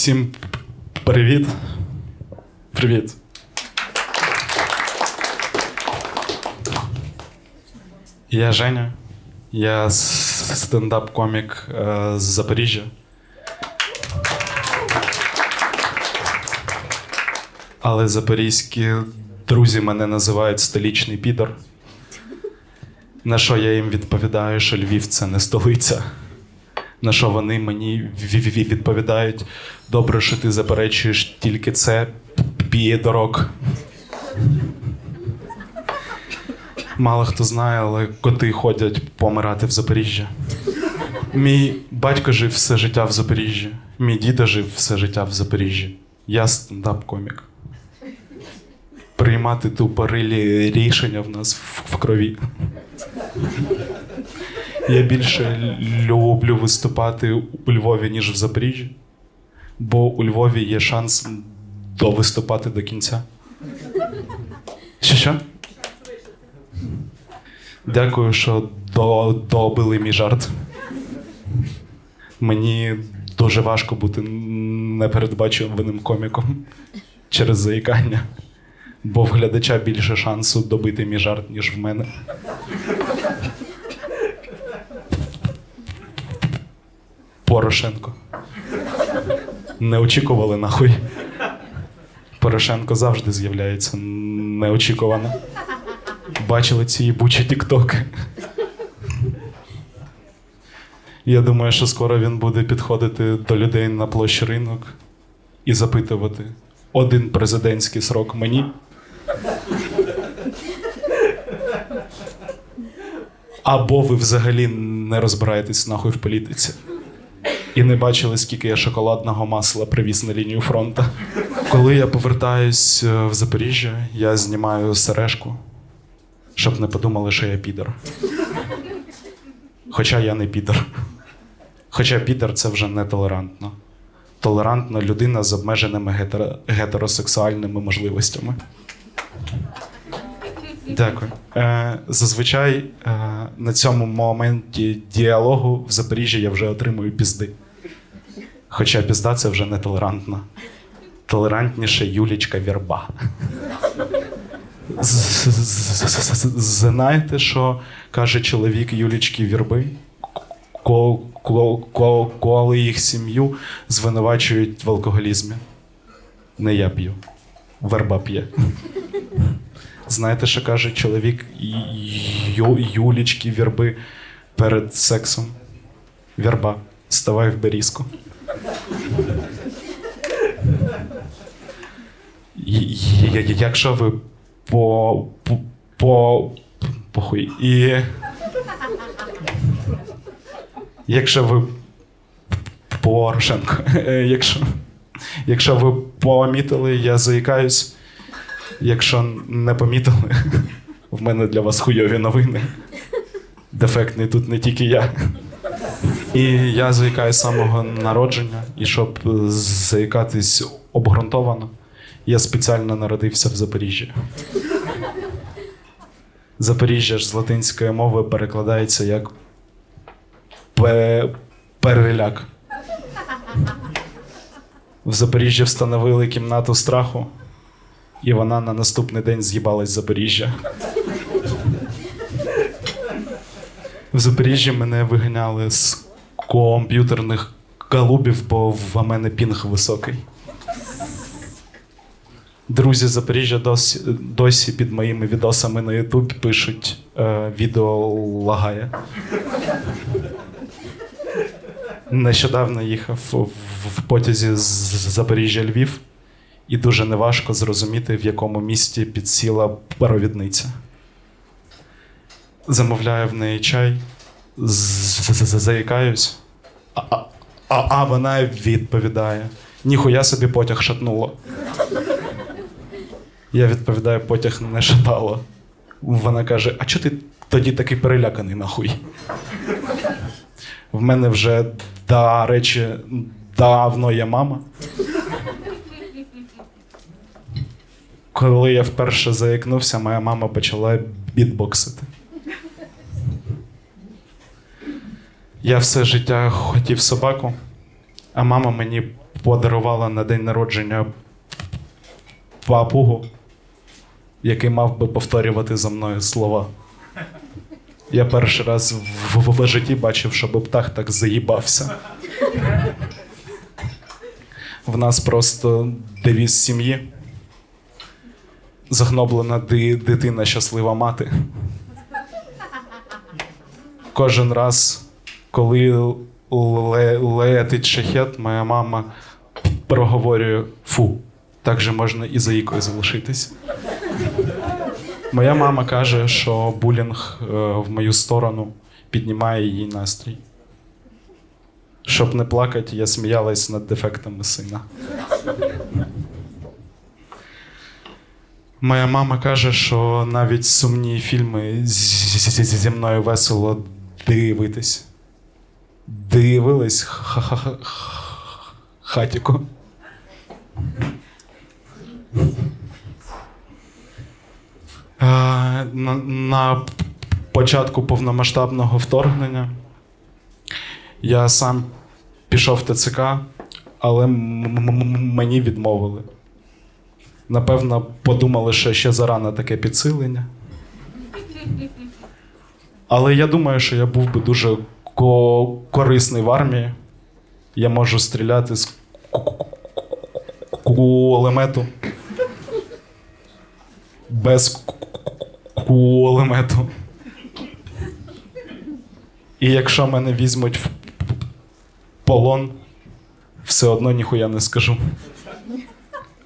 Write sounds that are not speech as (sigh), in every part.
Всім привіт. Привіт. Я Женя. Я стендап-комік е, з Запоріжжя. Але запорізькі друзі мене називають столічний підор. На що я їм відповідаю, що Львів це не столиця. На що вони мені ві- ві- відповідають: добре, що ти заперечуєш тільки це п'є дорог. Мало хто знає, але коти ходять помирати в Запоріжжя. Мій батько жив все життя в Запоріжжі. Мій дідо жив все життя в Запоріжжі. Я стендап-комік. Приймати тупорилі рішення в нас в крові. Я більше люблю виступати у Львові, ніж в Запоріжжі, бо у Львові є шанс довиступати до кінця. Що що? Дякую, що до, добили мій жарт. Мені дуже важко бути непередбачуваним коміком через заїкання, бо в глядача більше шансу добити мій жарт, ніж в мене. Порошенко. Не очікували нахуй. Порошенко завжди з'являється неочікувано. Бачили ці їбучі тіктоки. Я думаю, що скоро він буде підходити до людей на площі ринок і запитувати: один президентський срок мені. Або ви взагалі не розбираєтесь нахуй в політиці. І не бачили, скільки я шоколадного масла привіз на лінію фронту. Коли я повертаюсь е, в Запоріжжя, я знімаю сережку, щоб не подумали, що я підер. Хоча я не підер. Хоча підер це вже не толерантно. Толерантна людина з обмеженими гетеро- гетеросексуальними можливостями. Дякую. Е, зазвичай е, на цьому моменті діалогу в Запоріжжі я вже отримую пізди. Хоча пізда це вже не толерантно. Толерантніше Юлічка Вірба. Знаєте, що каже чоловік Юлічки Вірби? Ко- ко- ко- Коли їх сім'ю звинувачують в алкоголізмі. Не я п'ю. Верба п'є. Знаєте, що каже чоловік Ю, Юлічки Вірби перед сексом? Вірба, ставай в берізку. Якщо ви по, по, по похуй. І якщо ви Порошенко, (laughs) якщо, якщо ви помітили, я заїкаюсь. Якщо не помітили, (laughs) в мене для вас хуйові новини. Дефектний тут не тільки я. І я заїкаю з самого народження, і щоб заїкатись обґрунтовано, я спеціально народився в Запоріжжі. Запоріжжя ж з латинської мови перекладається як пе- переляк. В Запоріжжі встановили кімнату страху, і вона на наступний день з'їбалась з Запоріжжя. В Запоріжжі мене виганяли з комп'ютерних калубів, бо в мене пінг високий. Друзі Запоріжжя досі, досі під моїми відосами на YouTube пишуть е, відео лагає. Нещодавно їхав в, в потязі з Запоріжжя Львів, і дуже неважко зрозуміти, в якому місті підсіла провідниця. Замовляю в неї чай, заїкаюсь, а вона відповідає: ніхуя собі потяг шатнуло. Я відповідаю, потяг не шатало. Вона каже: А чого ти тоді такий переляканий нахуй? В мене вже, до речі, давно є мама. Коли я вперше заікнувся, моя мама почала бітбоксити. Я все життя хотів собаку, а мама мені подарувала на день народження папугу, який мав би повторювати за мною слова. Я перший раз в, в, в житті бачив, щоб птах так заїбався. В нас просто девіз сім'ї. Загноблена дитина, щаслива мати. Кожен раз, коли летить шахет, моя мама проговорює фу, так же можна і заїкою залишитись. Моя мама каже, що булінг е, в мою сторону піднімає її настрій. Щоб не плакати, я сміялась над дефектами сина. Моя мама каже, що навіть сумні фільми зі мною весело дивитись. Дивились. Е, На, початку повномасштабного вторгнення я сам пішов в ТЦК, але мені відмовили. Напевно, подумали, що ще зарано таке підсилення. Але я думаю, що я був би дуже ко- корисний в армії. Я можу стріляти з ку- кулемету. Без ку- кулемету. І якщо мене візьмуть в полон, все одно ніхуя не скажу.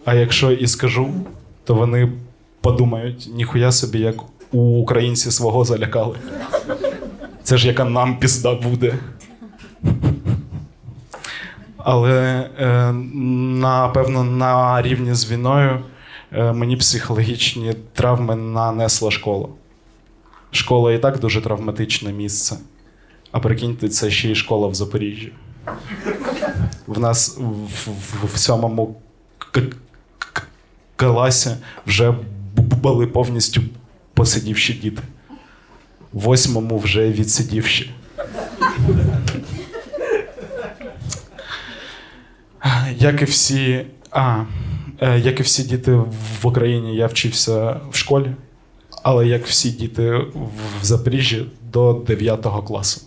А якщо і скажу, то вони подумають, ніхуя собі, як у українці свого залякали. Це ж яка нам пізда буде. Але е, напевно на рівні з війною е, мені психологічні травми нанесла школа. Школа і так дуже травматичне місце. А прикиньте, це ще й школа в Запоріжжі. В нас в, в, в сьомому класі вже були повністю посидівші діти. Восьмому вже відсидівші. Як і всі. А, е, як і всі діти в Україні, я вчився в школі, але як всі діти в Запоріжжі до 9 класу.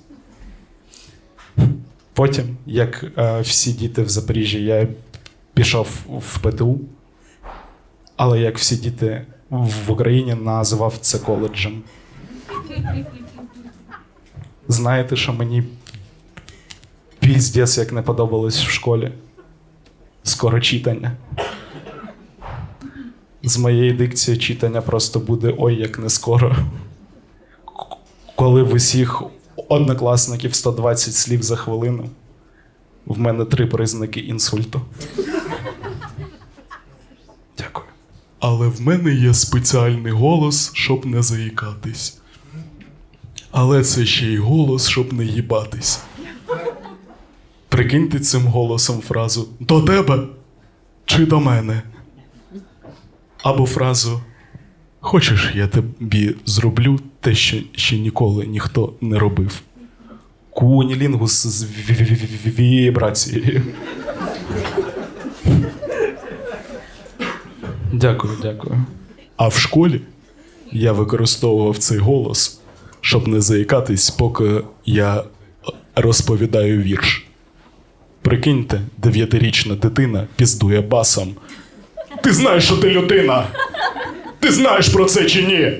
Потім, як е, всі діти в Запоріжжі, я пішов в ПТУ, але як всі діти в Україні називав це коледжем. Знаєте, що мені піздець як не подобалось в школі? Скоро читання. З моєї дикції читання просто буде ой як не скоро. Коли в усіх однокласників 120 слів за хвилину, в мене три признаки інсульту. Але в мене є спеціальний голос, щоб не заїкатись. Але це ще й голос, щоб не їбатись. Прикиньте цим голосом фразу До тебе чи до мене? Або фразу Хочеш, я тобі зроблю те, що ще ніколи ніхто не робив. Кунілінгус з ві- ві- ві- ві- вібрацією. Дякую, дякую. А в школі я використовував цей голос, щоб не заїкатись, поки я розповідаю вірш. Прикиньте, дев'ятирічна дитина піздує басом. Ти знаєш, що ти людина? Ти знаєш про це чи ні?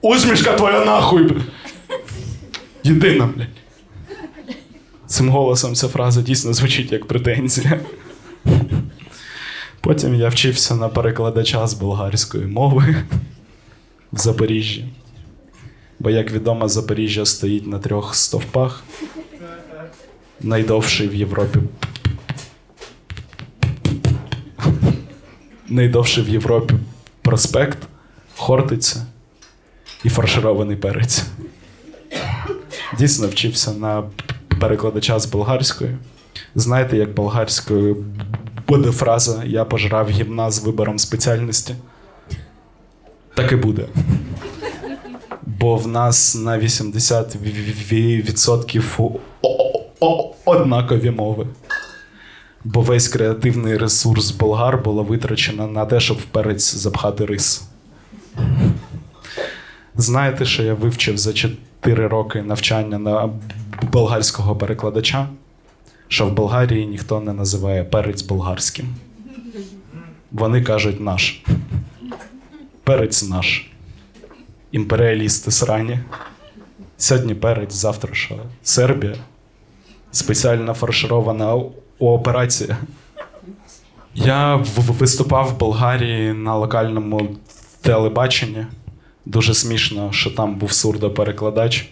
Усмішка твоя нахуй. Єдина, блядь. Цим голосом ця фраза дійсно звучить як претензія. Потім я вчився на перекладача з болгарської мови в Запоріжжі. Бо, як відомо, Запоріжжя стоїть на трьох стовпах. Найдовший в Європі. Найдовший в Європі проспект, Хортиця і фарширований перець. Дійсно вчився на перекладача з болгарської. Знаєте, як болгарською буде фраза Я пожрав гімна з вибором спеціальності? Так і буде. Бо в нас на 80% о- о- однакові мови. Бо весь креативний ресурс болгар було витрачено на те, щоб в перець запхати рис. Знаєте, що я вивчив за 4 роки навчання на болгарського перекладача? Що в Болгарії ніхто не називає перець болгарським. Вони кажуть наш. Перець наш. Імперіалісти срані. Сьогодні перець, завтра що? Сербія. Спеціально фарширована операція. Я виступав в Болгарії на локальному телебаченні. Дуже смішно, що там був сурдоперекладач.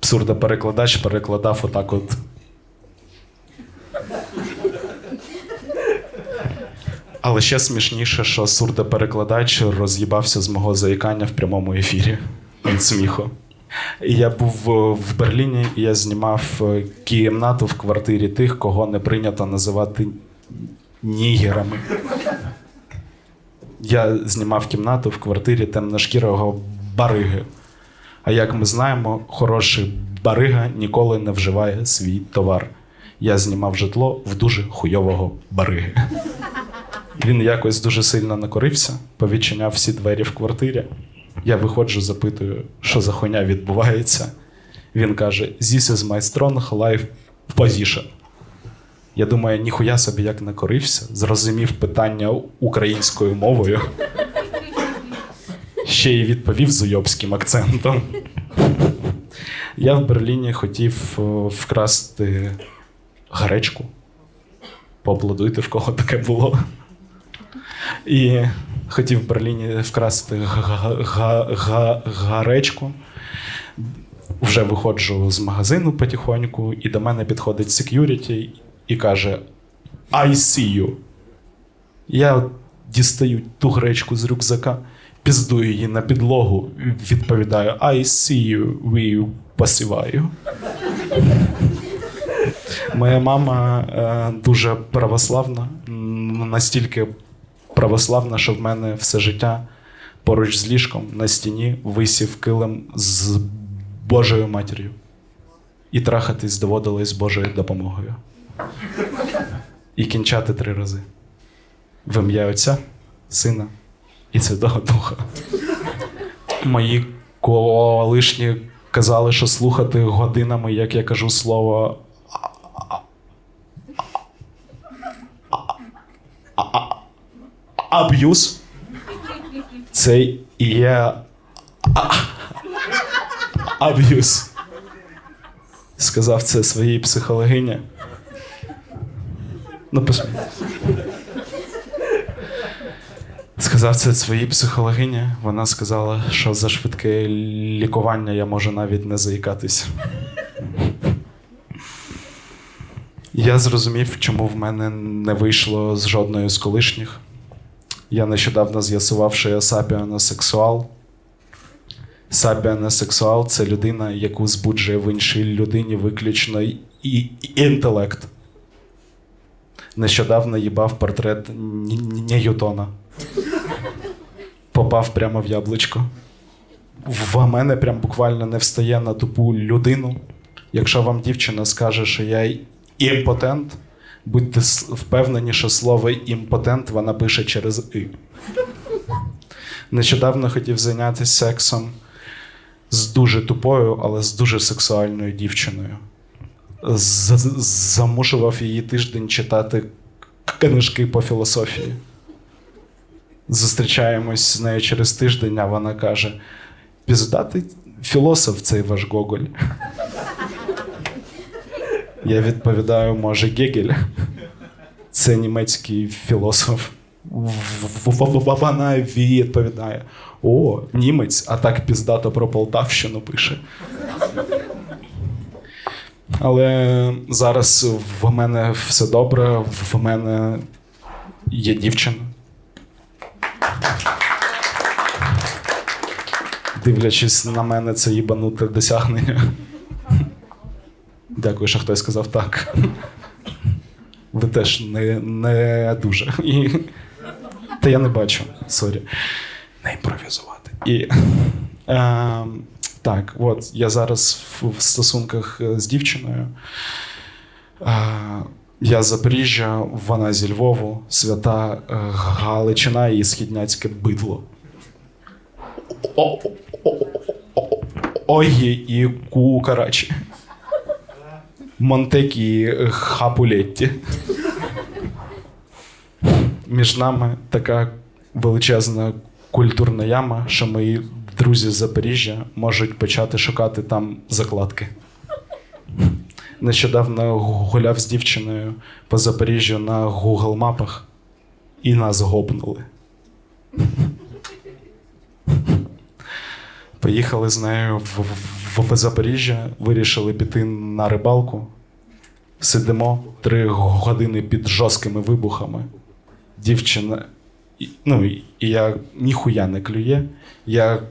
Сурдоперекладач перекладав отак от. Але ще смішніше, що сурдоперекладач роз'їбався з мого заїкання в прямому ефірі від сміху. І я був е, в Берліні, і я знімав е, кімнату в квартирі тих, кого не прийнято називати нігерами. Я знімав кімнату в квартирі темношкірого бариги. А як ми знаємо, хороший барига ніколи не вживає свій товар. Я знімав житло в дуже хуйового бариги. Він якось дуже сильно накорився, повідчиняв всі двері в квартирі. Я виходжу, запитую, що за хуйня відбувається. Він каже: This is my strong life position. Я думаю, ніхуя собі як накорився, зрозумів питання українською мовою. Ще й відповів з уйобським акцентом. Я в Берліні хотів вкрасти гречку. Поаплодуйте, в кого таке було. І хотів в Берліні вкрасти га- га- га- гаречку. Вже виходжу з магазину потихоньку, і до мене підходить security і каже: I see you. Я дістаю ту гречку з рюкзака, піздую її на підлогу, відповідаю: I see you, we посіваю. Моя мама е, дуже православна, настільки православна, що в мене все життя поруч з ліжком на стіні висів килим з Божою матір'ю. І трахатись доводилось Божою допомогою. І кінчати три рази. В ім'я Отця, Сина і Святого Духа. Мої колишні казали, що слухати годинами, як я кажу слово аб'юз. Це є аб'юз. Сказав це своїй психологині. Ну, посмійтесь. Сказав це своїй психологині. Вона сказала, що за швидке лікування я можу навіть не заїкатись. Я зрозумів, чому в мене не вийшло з жодної з колишніх. Я нещодавно з'ясував, що я сапіаносексуал. Сапіаносексуал це людина, яку збуджує в іншій людині виключно і, і інтелект. Нещодавно їбав портрет Ньютона. Попав прямо в яблучко. В мене прям буквально не встає на тупу людину. Якщо вам дівчина скаже, що я імпотент, будьте впевнені, що слово імпотент вона пише через І. Нещодавно хотів зайнятися сексом з дуже тупою, але з дуже сексуальною дівчиною. Замушував її тиждень читати книжки по філософії. Зустрічаємось з нею через тиждень, а вона каже: піздатий філософ цей ваш Гоголь. Я відповідаю, може, Гегель. Це німецький філософ. Вона відповідає: О, німець, а так піздато про Полтавщину пише. Але зараз в мене все добре, в мене є дівчина. Дивлячись на мене, це їбануте досягнення. Дякую, що хтось сказав так. Ви теж не, не дуже. І... Та я не бачу, сорі. Не імпровізувати. І, е, так, от я зараз в, стосунках е, з дівчиною. Е, Я з Запоріжжя, вона зі Львову, свята е, Галичина і східняцьке бидло. О- о- о- Ойгі і Кукарачі. Монтекі і Хапулетті. Між нами така величезна культурна яма, що мої друзі з Запоріжжя можуть почати шукати там закладки. Нещодавно гуляв з дівчиною по Запоріжжю на Google мапах і нас гопнули. Поїхали з нею в, в, Запоріжжя, вирішили піти на рибалку. Сидимо три години під жорсткими вибухами. Дівчина. Ну, і я ніхуя не клює. Я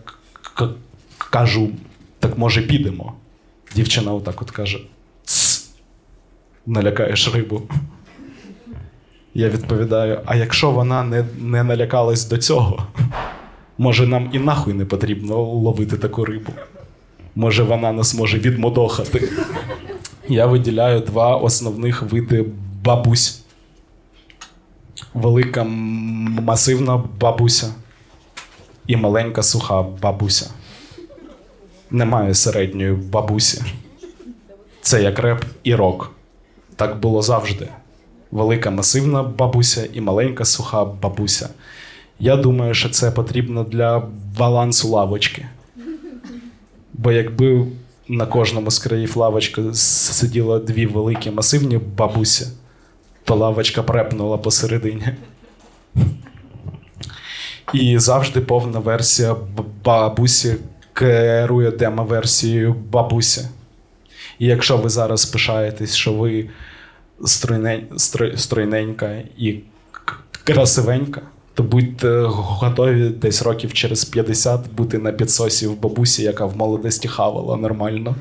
кажу, так може підемо. Дівчина отак от каже: Цс, налякаєш рибу. Я відповідаю: а якщо вона не, не налякалась до цього, може нам і нахуй не потрібно ловити таку рибу. Може, вона нас може відмодохати. Я виділяю два основних види бабусь. Велика масивна бабуся і маленька суха бабуся. Немає середньої бабусі. Це як реп і рок. Так було завжди. Велика масивна бабуся і маленька суха бабуся. Я думаю, що це потрібно для балансу лавочки. Бо якби на кожному з країв лавочки сиділо дві великі масивні бабусі, то лавочка препнула посередині. І завжди повна версія бабусі керує демо-версією бабусі. І якщо ви зараз пишаєтесь, що ви стройне, стройненька і красивенька, то будьте готові десь років через 50 бути на підсосі в бабусі, яка в молодості хавала нормально.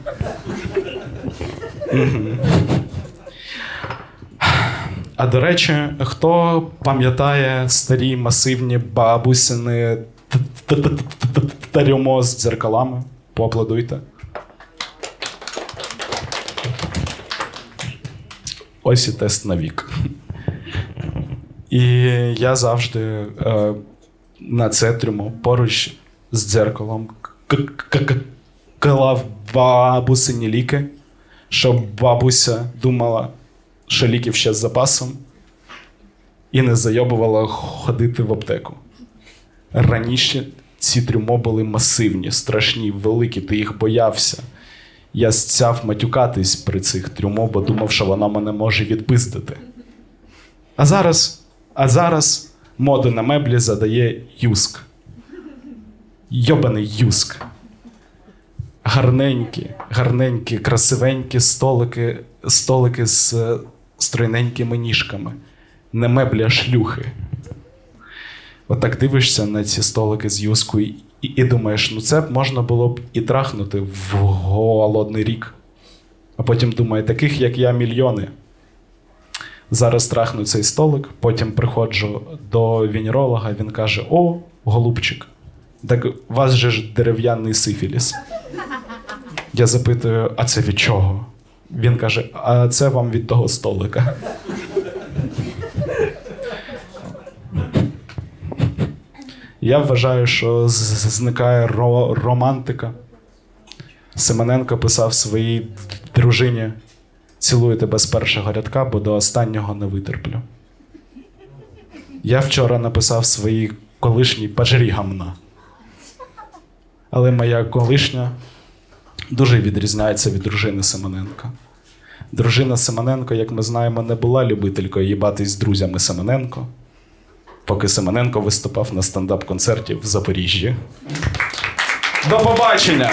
А до речі, хто пам'ятає старі масивні бабусини тарюмо з дзеркалами? Поаплодуйте. Ось і тест на вік. І я завжди е, на це трюмо поруч з дзеркалом клав бабусині ліки, щоб бабуся думала, що ліків ще з запасом, і не зайобувала ходити в аптеку. Раніше ці трюмо були масивні, страшні, великі, ти їх боявся. Я стяв матюкатись при цих трюмо, бо думав, що вона мене може відпиздити. А зараз, а зараз моду на меблі задає юск. Йобаний юск. Гарненькі, гарненькі, красивенькі столики, столики з е, стройненькими ніжками. Не меблі, а шлюхи. Отак дивишся на ці столики з юску і, і, і думаєш, ну це б можна було б і трахнути в голодний рік. А потім думає, таких як я мільйони. Зараз трахну цей столик, потім приходжу до венеролога, він каже: О, голубчик, так у вас же ж дерев'яний сифіліс. Я запитую, а це від чого? Він каже: а це вам від того столика. Я вважаю, що зникає ро- романтика. Семененко писав своїй дружині: цілую тебе з першого рядка, бо до останнього не витерплю. Я вчора написав своїй колишній пожрі гамна. Але моя колишня дуже відрізняється від дружини Семененка. Дружина Семененко, як ми знаємо, не була любителькою їбатись з друзями Семененко, поки Семененко виступав на стендап-концерті в Запоріжжі. До побачення!